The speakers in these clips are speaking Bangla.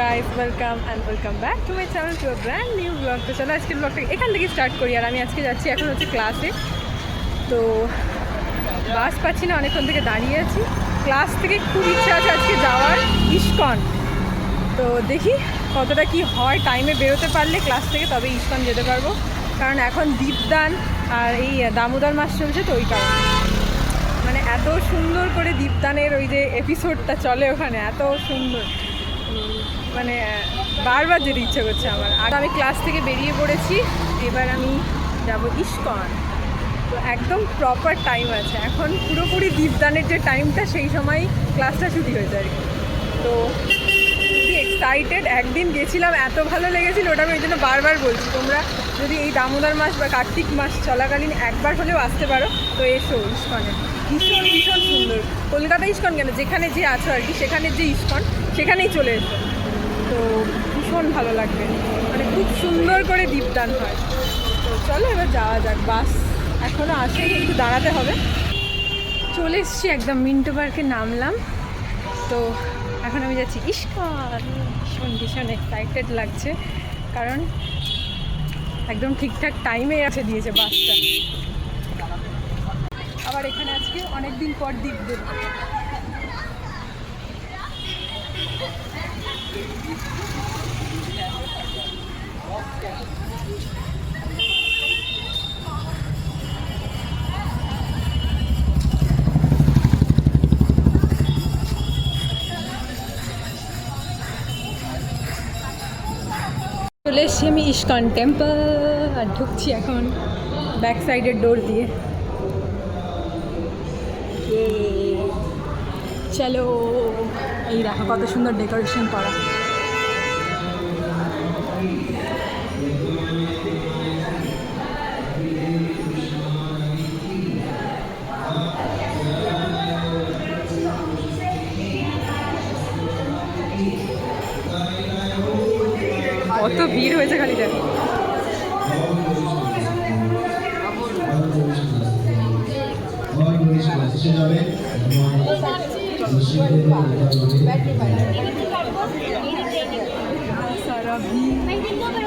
Guys welcome and welcome back to my channel to brand new blog তো চলো আজকের ব্লগটা এখান থেকে স্টার্ট করি আর আমি আজকে যাচ্ছি এখন হচ্ছে ক্লাসে তো বাস পাচ্ছি না, অনেকক্ষণ থেকে দাঁড়িয়ে আছি। ক্লাস থেকে খুব ইচ্ছা আছে আজকে যাওয়ার, ইস্কন। তো দেখি কতটা কি হয় টাইমে বেরোতে পারলে ক্লাস থেকে তবে ইস্কন যেতে পারব। কারণ এখন দীপদান আর এই দামোদর মাস চলছে তো ওই কারণে। মানে এত সুন্দর করে দীপদানের ওই যে এপিসোডটা চলে ওখানে, এত সুন্দর। মানে বারবার যেতে ইচ্ছে করছে আমার। আর আমি ক্লাস থেকে বেরিয়ে পড়েছি, এবার আমি যাব ইস্কন। তো একদম প্রপার টাইম আছে। এখন পুরোপুরি দীপদানের যে টাইমটা সেই সময় ক্লাসটা ছুটি হয়ে যায়। তো এক্সাইটেড একদিন গেছিলাম, এত ভালো লেগেছিল, ওটা আমি ওই জন্য বারবার বলছি। তোমরা যদি এই দামোদর মাস বা কার্তিক মাস চলাকালীন একবার হলেও আসতে পারো, তো এসো ইস্কনে। ভীষণ ভীষণ সুন্দর। কলকাতা ইস্কন কেন? যেখানে যে আছো আর কি সেখানে যে ইস্কন, সেখানেই চলে এসো। তো ভীষণ ভালো লাগবে। মানে খুব সুন্দর করে দীপদান হয়। তো চলো এবার যাওয়া যাক, বাস এখনও আসেনি, একটু দাঁড়াতে হবে। চলে এসছি একদম মিন্টো পার্কে, নামলাম। তো এখন আমি যাচ্ছি ইস্কন। ভীষণ ভীষণ এক্সাইটেড লাগছে। কারণ একদম ঠিকঠাক টাইমে আছে দিয়েছে বাসটা। আবার এখানে আজকে অনেক দিন পর দ্বীপ দেব চলে এসছি আমি ইস্কন টেম্পল আর ঢুকছি এখন ব্যাক সাইডের ডোর দিয়ে। চলো। এই দেখো কত সুন্দর ডেকোরেশন করা। কত ভিড় হয়েছে খালি দেখো। Ang sarap. May tingnan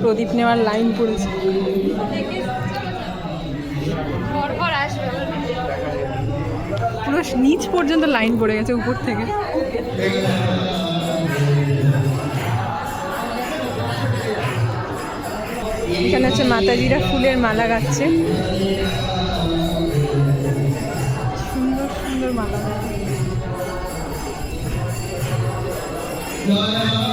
প্রদীপ নেওয়ার লাইন পড়েছে। পুরো নিচ পর্যন্ত লাইন পড়ে গেছে উপর থেকে। এখানে হচ্ছে মাতাজিরা ফুলের মালা গাচ্ছে। ولا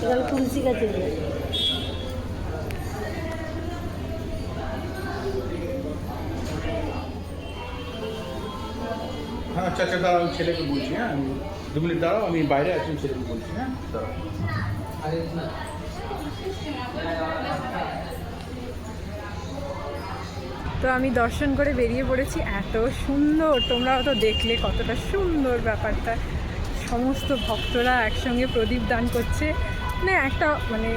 তুলসী হ্যাঁ আচ্ছা আচ্ছা দাঁড়াও ছেলেকে বলছি হ্যাঁ আমি দু মিনিট দাঁড়াও আমি বাইরে আছি ছেলেকে বলছি হ্যাঁ দাঁড়াও। তো আমি দর্শন করে বেরিয়ে পড়েছি এত সুন্দর তোমরা তো দেখলে কতটা সুন্দর ব্যাপারটা। সমস্ত ভক্তরা একসঙ্গে প্রদীপ দান করছে। মানে একটা মানে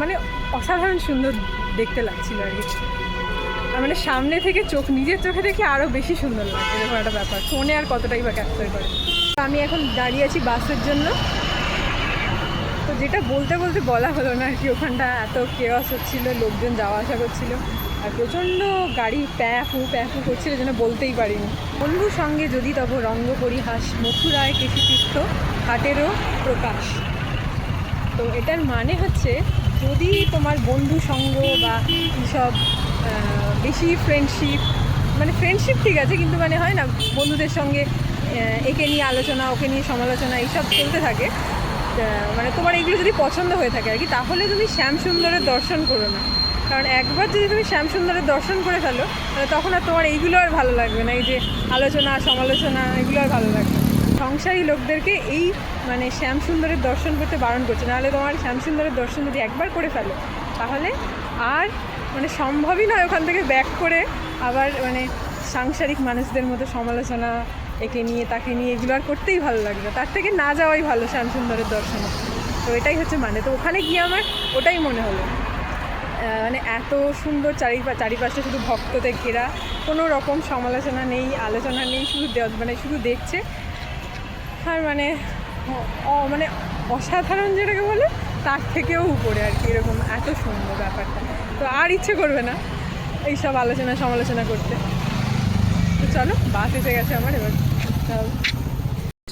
মানে অসাধারণ সুন্দর দেখতে লাগছিল আর কি। মানে সামনে থেকে চোখ, নিজের চোখে দেখে আরও বেশি সুন্দর লাগে এরকম একটা ব্যাপার। ফোনে আর কতটাই বা ক্যাপচার করে। তো আমি এখন দাঁড়িয়ে আছি বাসের জন্য। তো যেটা বলতে বলতে বলা হলো না আর কি, ওখানটা এত কেওয়াস হচ্ছিল, লোকজন যাওয়া আসা করছিল। আর প্রচণ্ড গাড়ি প্যাফু প্যাফু করছিল যেন বলতেই পারিনি। বন্ধু সঙ্গে যদি তব রঙ্গ পরিহাস মথুরায় কেশি তীর্থ হাটেরও প্রকাশ। তো এটার মানে হচ্ছে যদি তোমার বন্ধু সঙ্গ বা আহ, বেশি ফ্রেন্ডশিপ মানে ফ্রেন্ডশিপ ঠিক আছে কিন্তু মানে হয় না বন্ধুদের সঙ্গে একে নিয়ে আলোচনা ওকে নিয়ে সমালোচনা এইসব চলতে থাকে মানে তোমার এইগুলো যদি পছন্দ হয়ে থাকে আর কি তাহলে তুমি শ্যামসুন্দরের দর্শন করো না কারণ একবার যদি তুমি শ্যামসুন্দরের দর্শন করে ফেলো তাহলে তখন আর তোমার এইগুলো আর ভালো লাগবে না এই যে আলোচনা সমালোচনা এগুলো আর ভালো লাগবে। সংসারী লোকদেরকে এই মানে শ্যামসুন্দরের দর্শন করতে বারণ করছে। নাহলে তোমার শ্যামসুন্দরের দর্শন যদি একবার করে ফেলো, তাহলে আর মানে সম্ভবই নয় ওখান থেকে ব্যাক করে আবার মানে সাংসারিক মানুষদের মতো সমালোচনা, একে নিয়ে তাকে নিয়ে এগুলো আর করতেই ভালো লাগবে তার থেকে না যাওয়াই ভালো শ্যামসুন্দরের দর্শনে। তো এটাই হচ্ছে মানে। তো ওখানে গিয়ে আমার ওটাই মনে হলো। মানে এত সুন্দর চারিপা চারিপাশে শুধু ভক্তদের ঘেরা। কোনো রকম সমালোচনা নেই, আলোচনা নেই, শুধু মানে শুধু দেখছে। আর মানে মানে অসাধারণ যেটাকে বলে তার থেকেও উপরে আর কি এরকম এত সুন্দর ব্যাপারটা। তো আর ইচ্ছে করবে না এইসব আলোচনা সমালোচনা করতে। তো চলো বাস এসে গেছে আমার এবার।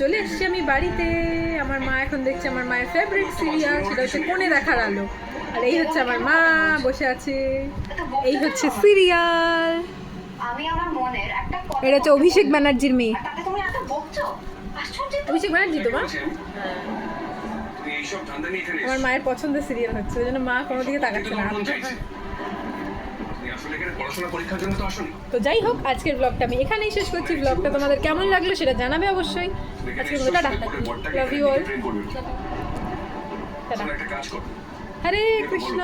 চলে। এসেছি আমি বাড়িতে। আমার মা এখন দেখছে আমার মায়ের ফেভারিট সিরিয়াল সেটা হচ্ছে কোণে দেখার আলো। আর এই হচ্ছে আমার মা বসে আছে। এই হচ্ছে সিরিয়াল এটা হচ্ছে অভিষেক ব্যানার্জির মেয়ে। অভিষেক ব্যানার্জি নিয়ে এখানে আমার মায়ের পছন্দের সিরিয়াল হচ্ছে ওই জন্য মা কোনো দিকে তাকাচ্ছে না। তো যাই হোক আজকের ব্লগটা আমি এখানেই শেষ করছি। ব্লগটা তোমাদের কেমন লাগল সেটা জানাবে অবশ্যই। আজকের মতো tata. Love you all tata. Hare Krishna.